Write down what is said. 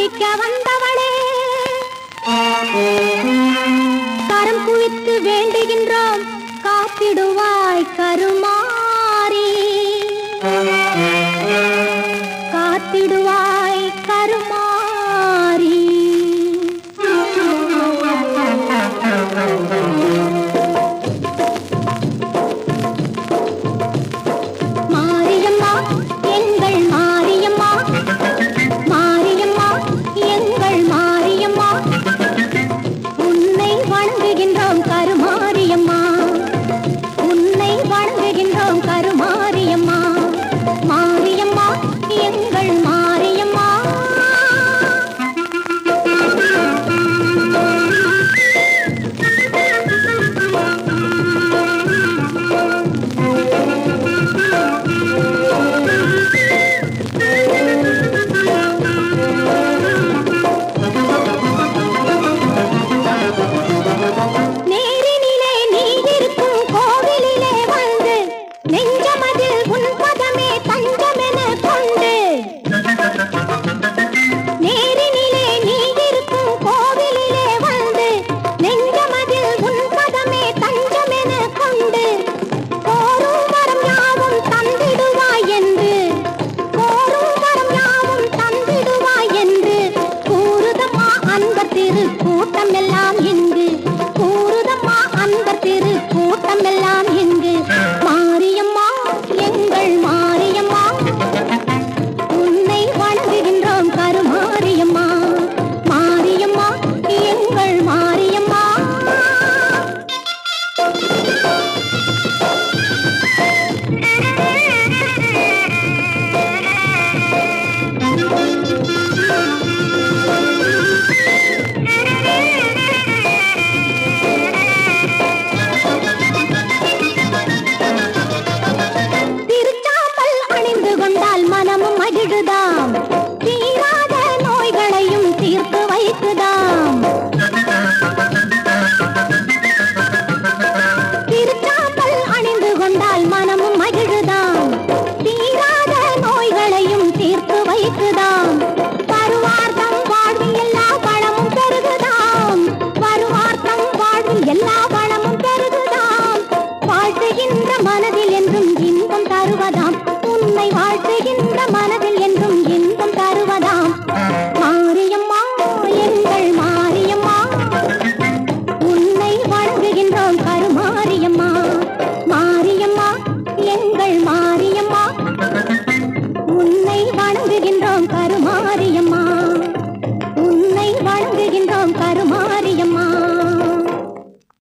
வைக்க வந்தவளே. கரம் குவித்து வேண்டுகின்றோம் காத்திடுவாய் கருமாறி. காத்திடுவாய்